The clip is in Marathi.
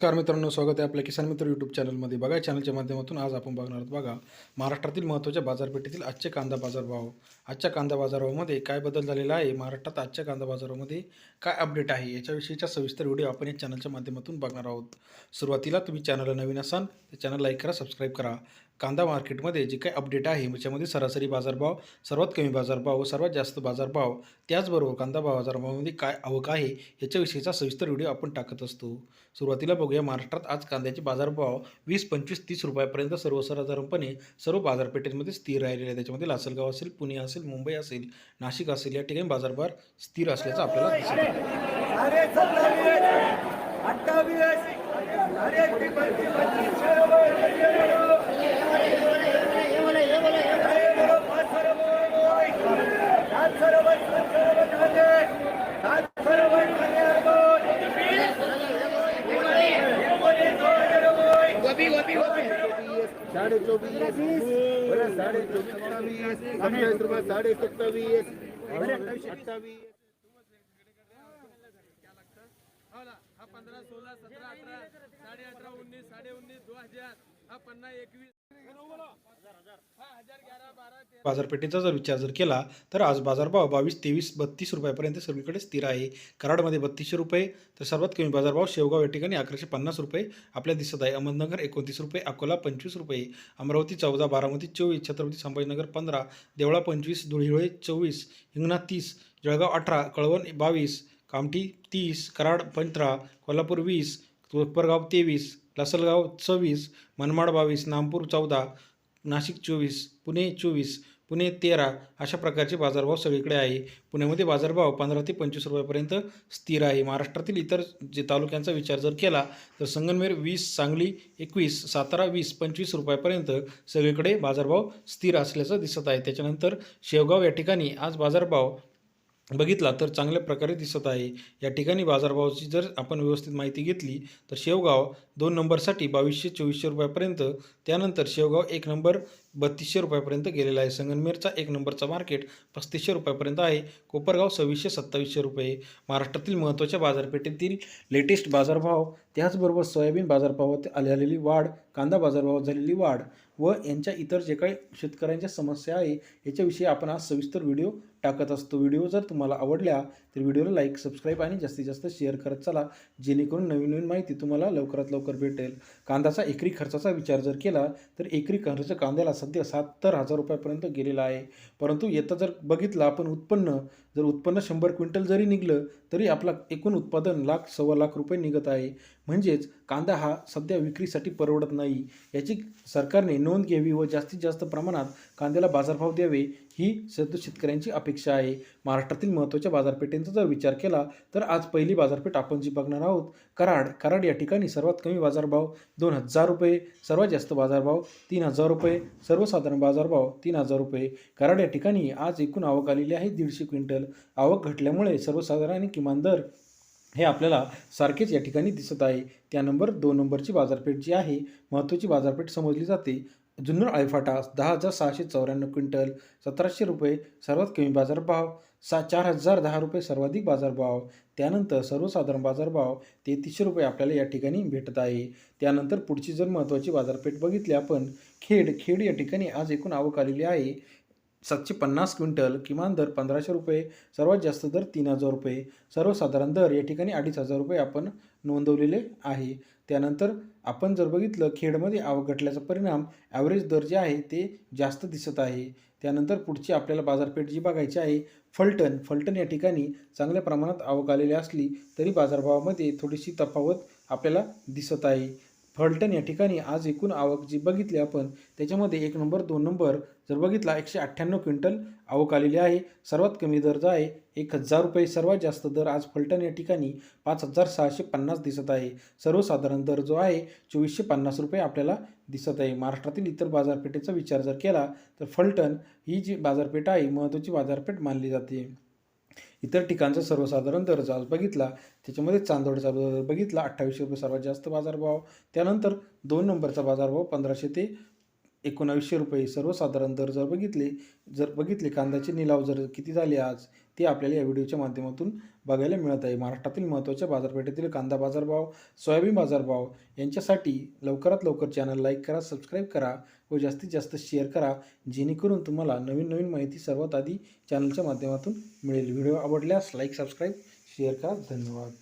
नमस्कार मित्रांनो स्वागत आहे आपल्या किसान मित्र यूट्यूब चॅनलमध्ये बघा चॅनलच्या माध्यमातून आज आपण बघणार आहोत बघा महाराष्ट्रातील महत्त्वाच्या बाजारपेठेतील आजचे कांदा बाजारभाव. आजच्या कांदा बाजारभावामध्ये काय बदल झालेला आहे? महाराष्ट्रात आजच्या कांदा बाजारामध्ये काय अपडेट आहे? याच्याविषयीचा सविस्तर व्हिडिओ आपण या चॅनलच्या माध्यमातून बघणार आहोत. सुरुवातीला तुम्ही चॅनलला नवीन असाल तर चॅनल लाईक करा सबस्क्राईब करा. कांदा मार्केटमध्ये जे काही अपडेट आहे त्याच्यामध्ये सरासरी बाजारभाव सर्वात कमी बाजारभाव व सर्वात जास्त बाजारभाव त्याचबरोबर कांदा बाजारभावामध्ये काय आवक आहे याच्याविषयीचा सविस्तर व्हिडिओ आपण टाकत असतो सुरुवातीला बघूया महाराष्ट्रात आज कांद्याचे बाजारभाव वीस पंचवीस तीस रुपयापर्यंत सर्वसाधारणपणे सर्व बाजारपेठेमध्ये स्थिर राहिलेले आहे त्याच्यामध्ये लासलगाव असेल पुणे असेल मुंबई असेल नाशिक असेल या ठिकाणी बाजारभाव स्थिर असल्याचं आपल्याला दिसत आहे साडे सत्तावीस अठ्ठावीस साडे पंचवीस पंचवीस साडे चोवीस बरं साडे चोवीस सत्तावीस सत्तावीस रुपये साडे सत्तावीस अठ्ठावीस हा पंधरा सोळा सतरा अठरा साडे अठरा उन्नीस साडे उन्नीस दोन हजार बाजारपेठेचा जर विचार जर केला तर आज बाजारभाव बावीस तेवीस बत्तीस रुपयापर्यंत सगळीकडे स्थिर आहे. कराडमध्ये बत्तीसशे रुपये तर सर्वात कमी बाजारभाव शेवगाव या ठिकाणी अकराशे पन्नास रुपये आपल्याला दिसत आहे. अहमदनगर एकोणतीस रुपये अकोला पंचवीस रुपये अमरावती चौदा बारामती चोवीस छत्रपती संभाजीनगर पंधरा देवळा पंचवीस धुळीहोळे चोवीस हिंगणा तीस जळगाव अठरा कळवण बावीस कामठी तीस कराड पंधरा कोल्हापूर वीस कोपरगाव तेवीस लासलगाव सव्वीस मनमाड बावीस नामपूर चौदा नाशिक चोवीस पुणे चोवीस पुणे तेरा अशा प्रकारचे बाजारभाव सगळीकडे आहे. पुण्यामध्ये बाजारभाव पंधरा ते पंचवीस रुपयापर्यंत स्थिर आहे. महाराष्ट्रातील इतर जे तालुक्यांचा विचार जर केला तर संगमनेर वीस सांगली एकवीस सातारा वीस पंचवीस रुपयापर्यंत सगळीकडे बाजारभाव स्थिर असल्याचं दिसत आहे. त्याच्यानंतर शेवगाव या ठिकाणी आज बाजारभाव बघितला तर चांगल्या प्रकारे दिसत आहे. या ठिकाणी बाजारभावाची जर आपण व्यवस्थित माहिती घेतली तर शेवगाव दोन नंबरसाठी बावीसशे चोवीसशे रुपयापर्यंत त्यानंतर शेवगाव एक नंबर बत्तीसशे रुपयापर्यंत गेलेला आहे. संगनमेरचा एक नंबरचा मार्केट पस्तीसशे रुपयापर्यंत आहे. कोपरगाव सव्वीसशे सत्तावीसशे रुपये. महाराष्ट्रातील महत्त्वाच्या बाजारपेठेतील लेटेस्ट बाजारभाव त्याचबरोबर सोयाबीन बाजारभावात आलेली वाढ कांदा बाजारभावात झालेली वाढ व यांच्या इतर जे काही शेतकऱ्यांच्या समस्या आहे याच्याविषयी आपण आज सविस्तर व्हिडिओ टाकत असतो. व्हिडिओ जर तुम्हाला आवडल्या तर व्हिडिओला लाईक सबस्क्राईब आणि जास्तीत जास्त शेअर करत चला. जेणेकरून नवीन नवीन माहिती तुम्हाला लवकरात लवकर भेटेल. कांद्याचा एकरी खर्चाचा विचार जर केला तर एकरी खर्च कांद्याला सध्या सत्तर हजार रुपयापर्यंत गेलेला आहे. परंतु येतं जर बघितलं आपण उत्पन्न जर उत्पन्न शंभर क्विंटल जरी निघलं तरी आपला एकूण उत्पादन लाख सव्वा लाख रुपये निघत आहे. म्हणजेच कांदा हा सध्या विक्रीसाठी परवडत नाही. याची सरकारने नोंद घ्यावी व जास्तीत जास्त प्रमाणात कांद्याला बाजारभाव द्यावे ही सध्या शेतकऱ्यांची अपेक्षा आहे. महाराष्ट्रातील महत्त्वाच्या बाजारपेठेंचा जर विचार केला तर आज पहिली बाजारपेठ आपण जी बघणार आहोत कराड. कराड या ठिकाणी सर्वात कमी बाजारभाव दोन हजार रुपये सर्वात जास्त बाजारभाव तीन हजार रुपये सर्वसाधारण बाजारभाव तीन हजार रुपये. कराड या ठिकाणी आज एकूण आवक आलेली आहे दीडशे क्विंटल. आवक घटल्यामुळे सर्वसाधारण किमान दर हे आपल्याला सारखेच या ठिकाणी दिसत आहे. त्या नंबर दोन नंबरची बाजारपेठ जी आहे महत्त्वाची बाजारपेठ समजली जाते. जुन्नर आळेफाटा दहा हजार सहाशे चौऱ्याण्णव क्विंटल सतराशे रुपये सर्वात कमी बाजारभाव सा चार हजार दहा रुपये सर्वाधिक बाजारभाव. त्यानंतर सर्वसाधारण बाजारभाव तेहतीसशे रुपये आपल्याला या ठिकाणी भेटत आहे. त्यानंतर पुढची जर महत्त्वाची बाजारपेठ बघितली आपण खेड खेड या ठिकाणी आज एकूण आवक आलेली आहे. सातशे पन्नास क्विंटल किमान दर पंधराशे रुपये सर्वात जास्त दर तीन हजार रुपये. सर्वसाधारण दर या ठिकाणी अडीच हजार रुपये आपण नोंदवलेले आहे. त्यानंतर आपण जर बघितलं खेडमध्ये आवक घटल्याचा परिणाम ॲव्हरेज दर जे आहे ते जास्त दिसत आहे. त्यानंतर पुढची आपल्याला बाजारपेठ जी बघायची आहे फलटण. फलटण या ठिकाणी चांगल्या प्रमाणात आवक आलेली असली तरी बाजारभावामध्ये थोडीशी तफावत आपल्याला दिसत आहे. फलटण या ठिकाणी आज एकूण आवक जी बघितली आपण त्याच्यामध्ये एक नंबर दोन नंबर जर बघितला एकशे अठ्ठ्याण्णव क्विंटल आवक आलेली आहे. सर्वात कमी दर जो आहे एक हजार रुपये सर्वात जास्त दर आज फलटण या ठिकाणी पाच हजार सहाशे पन्नास दिसत आहे. सर्वसाधारण दर जो आहे चोवीसशे पन्नास रुपये आपल्याला दिसत आहे. महाराष्ट्रातील इतर बाजारपेठेचा विचार जर केला तर फलटण ही जी बाजारपेठ आहे महत्त्वाची बाजारपेठ मानली जाते. इतर ठिकाणचा सर्वसाधारण दर्जा आज बघितला त्याच्यामध्ये चांदोडचा बघितला अठ्ठावीसशे रुपये सर्वात जास्त बाजारभाव. त्यानंतर दोन नंबरचा बाजारभाव पंधराशे ते एकोणावीसशे रुपये सर्वसाधारण दर जर बघितले जर बघितले कांद्याचे निलाव जर किती झाले आज ते आपल्याला या व्हिडिओच्या माध्यमातून बघायला मिळत आहे. महाराष्ट्रातील महत्त्वाच्या बाजारपेठेतील कांदा बाजारभाव सोयाबीन बाजारभाव यांच्यासाठी लवकरात लवकर चॅनल लाईक करा सबस्क्राईब करा व जास्तीत जास्त शेअर करा जेणेकरून तुम्हाला नवीन नवीन माहिती सर्वात आधी चॅनलच्या माध्यमातून मिळेल. व्हिडिओ आवडल्यास लाईक सबस्क्राईब शेअर करा. धन्यवाद.